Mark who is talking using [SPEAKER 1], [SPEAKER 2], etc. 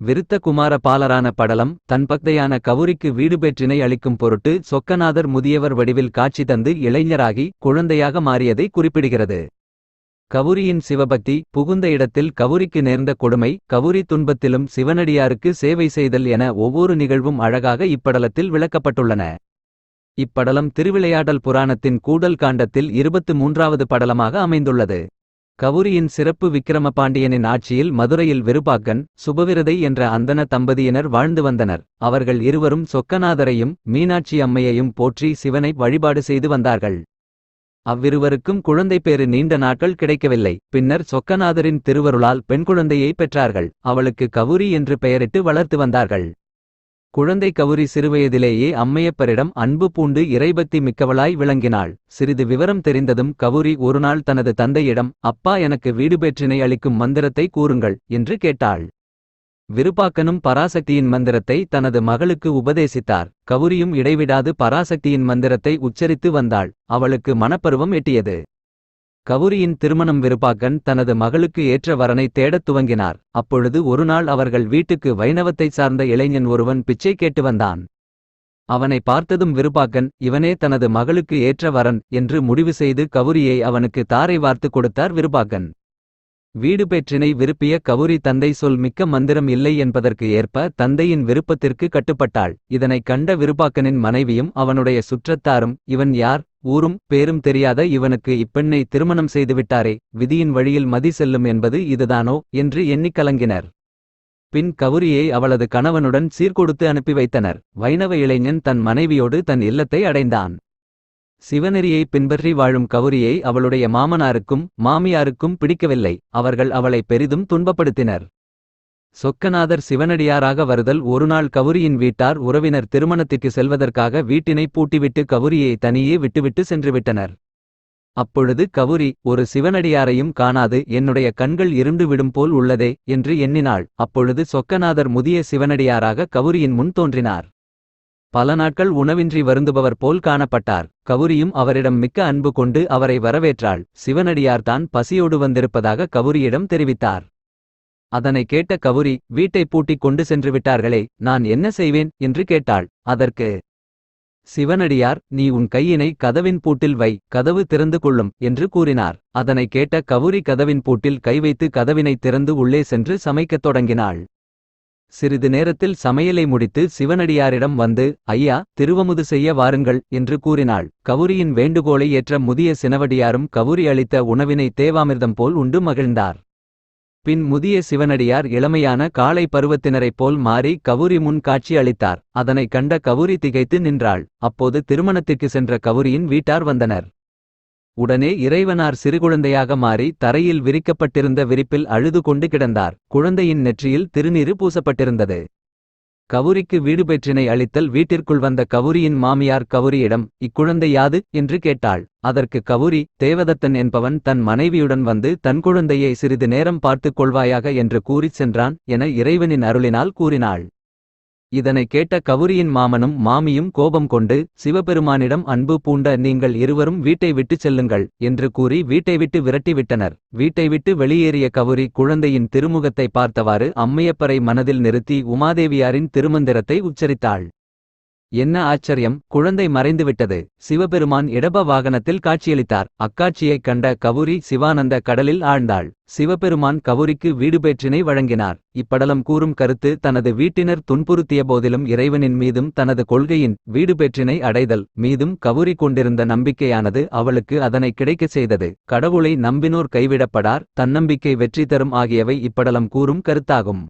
[SPEAKER 1] விருத்த குமார பாலரான படலம் தன் பக்தையான கவுரிக்கு வீடுபேற்றினை அளிக்கும் பொருட்டு சொக்கநாதர் முதியவர் வடிவில் காட்சி தந்து இளைஞராகி குழந்தையாக மாறியதை குறிப்பிடுகிறது. கவுரியின் சிவபக்தி புகுந்த இடத்தில் கவுரிக்கு நேர்ந்த கொடுமை கவுரி துன்பத்திலும் சிவனடியாருக்கு சேவை செய்தல் என ஒவ்வொரு நிகழ்வும் அழகாக இப்படலத்தில் விளக்கப்பட்டுள்ளன. இப்படலம் திருவிளையாடல் புராணத்தின் கூடல் காண்டத்தில் இருபத்து மூன்றாவது படலமாக அமைந்துள்ளது. கவுரியின் சிறப்பு விக்கிரம பாண்டியனின் ஆட்சியில் மதுரையில் விருபாக்கன் சுபவிரதை என்ற அந்தன தம்பதியினர் வாழ்ந்து வந்தனர். அவர்கள் இருவரும் சொக்கநாதரையும் மீனாட்சி அம்மையையும் போற்றி சிவனை வழிபாடு செய்து வந்தார்கள். அவ்விருவருக்கும் குழந்தை பேறு நீண்ட நாட்கள் கிடைக்கவில்லை. பின்னர் சொக்கநாதரின் திருவருளால் பெண் குழந்தையை பெற்றார்கள். அவளுக்கு கவுரி என்று பெயரிட்டு வளர்த்து வந்தார்கள். குழந்தை கவுரி சிறுவயதிலேயே அம்மையப்பரிடம் அன்பு பூண்டு இறைபக்தி மிக்கவளாய் விளங்கினாள். சிறிது விவரம் தெரிந்ததும் கவுரி ஒருநாள் தனது தந்தையிடம் அப்பா எனக்கு வீடுபேற்றினை அளிக்கும் மந்திரத்தை கூறுங்கள் என்று கேட்டாள். விருப்பாக்கனும் பராசக்தியின் மந்திரத்தை தனது மகளுக்கு உபதேசித்தார். கவுரியும் இடைவிடாது பராசக்தியின் மந்திரத்தை உச்சரித்து வந்தாள். அவளுக்கு மனப்பருவம் எட்டியது. கவுரியின் திருமணம் விருப்பாக்கன் தனது மகளுக்கு ஏற்ற வரனை தேடத் துவங்கினார். அப்பொழுது ஒருநாள் அவர்கள் வீட்டுக்கு வைணவத்தைச் சார்ந்த இளைஞன் ஒருவன் பிச்சை கேட்டு வந்தான். அவனை பார்த்ததும் விருப்பாக்கன் இவனே தனது மகளுக்கு ஏற்ற வரன் என்று முடிவு செய்து கவுரியை அவனுக்கு தாரை வார்த்து கொடுத்தார் விருப்பாக்கன். வீடு பெற்றினை விருப்பிய கவுரி தந்தை சொல் மிக்க மந்திரம் இல்லை என்பதற்கு ஏற்ப தந்தையின் விருப்பத்திற்கு கட்டுப்பட்டாள். இதனைக் கண்ட விருப்பாக்கனின் மனைவியும் அவனுடைய சுற்றத்தாரும் இவன் யார்? ஊரும் பேரும் தெரியாத இவனுக்கு இப்பெண்ணை திருமணம் செய்துவிட்டாரே விதியின் வழியில் மதி செல்லும் என்பது இதுதானோ? என்று எண்ணிக் கலங்கினர். பின் கவுரியை அவளது கணவனுடன் சீர்கொடுத்து அனுப்பி வைத்தனர். வைணவ இளைஞன் தன் மனைவியோடு தன் இல்லத்தை அடைந்தான். சிவநெறியை பின்பற்றி வாழும் கவுரியை அவளுடைய மாமனாருக்கும் மாமியாருக்கும் பிடிக்கவில்லை. அவர்கள் அவளை பெரிதும் துன்பப்படுத்தினர். சொக்கநாதர் சிவனடியாராக வருதல் ஒருநாள் கவுரியின் வீட்டார் உறவினர் திருமணத்திற்கு செல்வதற்காக வீட்டினை பூட்டிவிட்டு கவுரியை தனியே விட்டுவிட்டு சென்றுவிட்டனர். அப்பொழுது கவுரி ஒரு சிவனடியாரையும் காணாது என்னுடைய கண்கள் இருண்டு விடும் போல் உள்ளதே என்று எண்ணினாள். அப்பொழுது சொக்கநாதர் முதிய சிவனடியாராக கவுரியின் முன் தோன்றினார். பல நாட்கள் உணவின்றி வருந்துபவர் போல் காணப்பட்டார். கவுரியும் அவரிடம் மிக்க அன்பு கொண்டு அவரை வரவேற்றாள். சிவனடியார்தான் பசியோடு வந்திருப்பதாக கவுரியிடம் தெரிவித்தார். அதனை கேட்ட கவுரி வீட்டை பூட்டிக் கொண்டு சென்று விட்டார்களே நான் என்ன செய்வேன்? என்று கேட்டாள். அதற்கு சிவனடியார் நீ உன் கையினை கதவின் பூட்டில் வை கதவு திறந்து கொள்ளும் என்று கூறினார். அதனை கேட்ட கவுரி கதவின் பூட்டில் கை வைத்து கதவினை திறந்து உள்ளே சென்று சமைக்கத் தொடங்கினாள். சிறிது நேரத்தில் சமையலை முடித்து சிவனடியாரிடம் வந்து ஐயா திருவமுது செய்ய வாருங்கள் என்று கூறினாள். கவுரியின் வேண்டுகோளை ஏற்ற முதிய சினவடியாரும் கவுரி அளித்த உணவினை தேவாமிர்தம் போல் உண்டு மகிழ்ந்தார். பின் முதிய சிவனடியார் இளமையான காளை பருவத்தினரைப் போல் மாறி கவுரி முன் காட்சி அளித்தார். அதனைக் கண்ட கவுரி திகைத்து நின்றாள். அப்போது திருமணத்திற்கு சென்ற கவுரியின் வீட்டார் வந்தனர். உடனே இறைவனார் சிறுகுழந்தையாக மாறி தரையில் விரிக்கப்பட்டிருந்த விரிப்பில் அழுது கொண்டு கிடந்தார். குழந்தையின் நெற்றியில் திருநீறு பூசப்பட்டிருந்தது. கவுரிக்கு வீடு பெற்றினை அளித்தல் வீட்டிற்குள் வந்த கவுரியின் மாமியார் கவுரியிடம் இக்குழந்தை யாது என்று கேட்டாள். அதற்கு கவுரி தேவதத்தன் என்பவன் தன் மனைவியுடன் வந்து தன் குழந்தையை சிறிது நேரம் பார்த்துக் கொள்வாயாக என்று கூறிச் சென்றான் என இறைவனின் அருளினால் கூறினாள். இதனை கேட்ட கவுரியின் மாமனும் மாமியும் கோபம் கொண்டு சிவபெருமானிடம் அன்பு பூண்ட நீங்கள் இருவரும் வீட்டை விட்டுச் செல்லுங்கள் என்று கூறி வீட்டை விட்டு விரட்டிவிட்டனர். வீட்டை விட்டு வெளியேறிய கவுரி குழந்தையின் திருமுகத்தை பார்த்தவாறு அம்மையப்பரை மனதில் நிறுத்தி உமாதேவியாரின் திருமந்திரத்தை உச்சரித்தாள். என்ன ஆச்சரியம் குழந்தை மறைந்துவிட்டது. சிவபெருமான் இடப வாகனத்தில் காட்சியளித்தார். அக்காட்சியைக் கண்ட கவுரி சிவானந்த கடலில் ஆழ்ந்தாள். சிவபெருமான் கவுரிக்கு வீடுபேற்றினை வழங்கினார். இப்படலம் கூறும் கருத்து தனது வீட்டினர் துன்புறுத்திய போதிலும் இறைவனின் மீதும் தனது கொள்கையின் வீடுபேற்றினை அடைதல் மீதும் கவுரி கொண்டிருந்த நம்பிக்கையானது அவளுக்கு அதனை கிடைக்கச் செய்தது. கடவுளை நம்பினோர் கைவிடப்படார். தன்னம்பிக்கை வெற்றி தரும் ஆகியவை இப்படலம் கூறும் கருத்தாகும்.